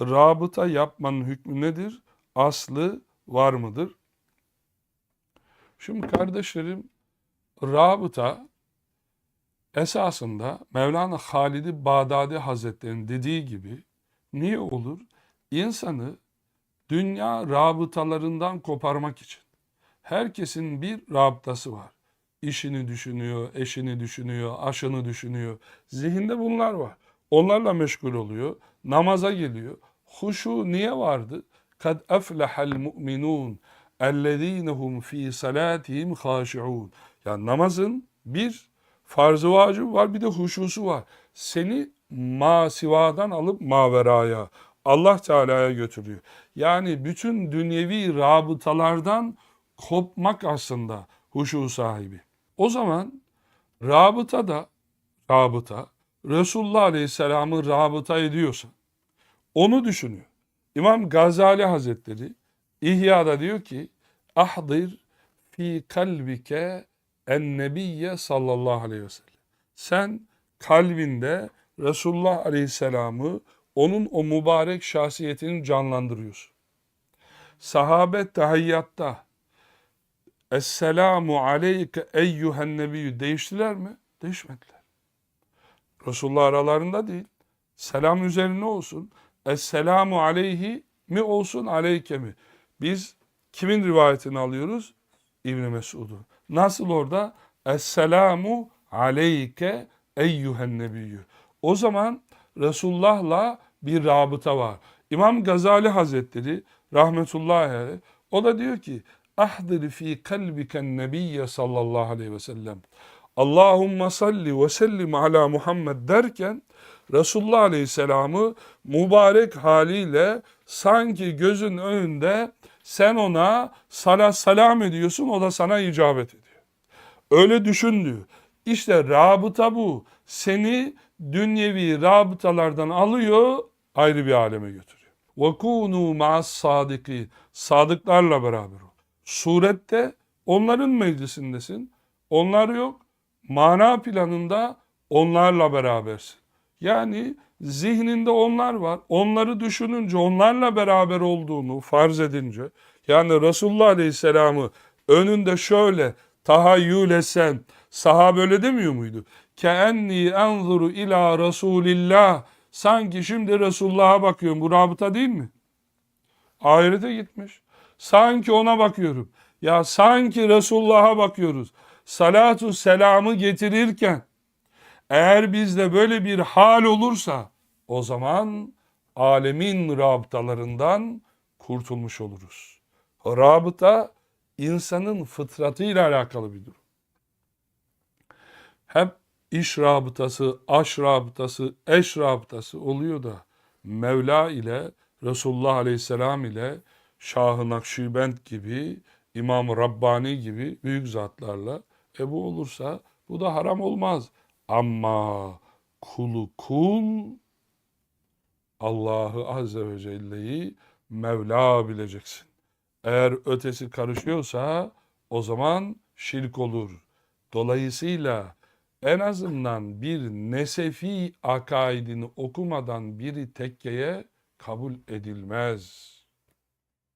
rabıta yapmanın hükmü nedir? Aslı var mıdır? Şimdi kardeşlerim, rabıta esasında Mevlana Halid-i Bağdadi Hazretleri'nin dediği gibi niye olur? İnsanı dünya rabıtalarından koparmak için. Herkesin bir rabıtası var. İşini düşünüyor, eşini düşünüyor, aşını düşünüyor. Zihinde bunlar var. Onlarla meşgul oluyor. Namaza geliyor. Huşu niye vardı? Kad eflehal mu'minun ellezinehum fi salatihim haşiun. Yani namazın bir farzı vacibi var bir de huşusu var. Seni masivadan alıp maveraya, Allah Teala'ya götürüyor. Yani bütün dünyevi rabıtalardan kopmak aslında huşu sahibi. O zaman rabıta da rabıta Resulullah Aleyhisselam'ı rabıta ediyorsa onu düşünüyor. İmam Gazali Hazretleri İhya'da diyor ki ahdir fi kalbike en nebiyye sallallahu aleyhi ve sellem. Sen kalbinde Resulullah Aleyhisselam'ı onun o mübarek şahsiyetini canlandırıyorsun. Sahabe tahiyyatta Esselamu aleyke eyyühen nebiyyü değiştiler mi? Değişmediler. Resulullah aralarında değil. Selam üzerine olsun. Esselamu aleyhi mi olsun aleyke mi? Biz kimin rivayetini alıyoruz? İbn Mesud'u. Nasıl orada? Esselamu aleyke eyyühen nebiyyü. O zaman Resulullah'la bir rabıta var. İmam Gazali Hazretleri rahmetullahi aleyh o da diyor ki ahdir fi kalbiken nebiyye sallallahu aleyhi ve sellem. Allahümme salli ve sellim ala Muhammed derken Resulullah Aleyhisselam'ı mübarek haliyle sanki gözün önünde sen ona salat salam ediyorsun o da sana icabet ediyor. Öyle düşün diyor. İşte rabıta bu. Seni dünyevi rabıtalardan alıyor ayrı bir aleme götürüyor. وَكُونُوا مَعَ الصَّادِقِينَ Sadıklarla beraber ol. Surette onların meclisindesin. Onlar yok. Mana planında onlarla berabersin. Yani zihninde onlar var. Onları düşününce, onlarla beraber olduğunu farz edince, yani Resulullah Aleyhisselam'ı önünde şöyle tahayyül etsen, sahabe öyle demiyor muydu? Keenni enzuru ila Resulillah. Sanki şimdi Resulullah'a bakıyorum. Bu rabıta değil mi? Ahirete gitmiş. Sanki ona bakıyorum. Ya sanki Resulullah'a bakıyoruz. Salatu selamı getirirken eğer bizde böyle bir hal olursa o zaman alemin rabıtalarından kurtulmuş oluruz. Rabıta insanın fıtratıyla alakalı bir durum. Hep iş rabıtası, aş rabıtası, eş rabıtası oluyor da Mevla ile Resulullah Aleyhisselam ile Şah-ı Nakşibend gibi, İmam Rabbani gibi büyük zatlarla e bu olursa bu da haram olmaz. Ama kulu kul Allah'ı Azze ve Celle'yi Mevla bileceksin. Eğer ötesi karışıyorsa o zaman şirk olur. Dolayısıyla en azından bir nesefi akaidini okumadan biri tekkeye kabul edilmez.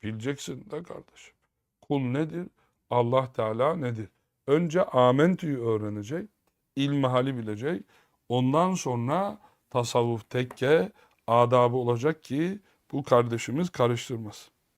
Bileceksin de kardeşim. Kul nedir? Allah Teala nedir? Önce amentüyü öğrenecek, ilmihali bilecek. Ondan sonra tasavvuf tekke adabı olacak ki bu kardeşimiz karıştırmasın.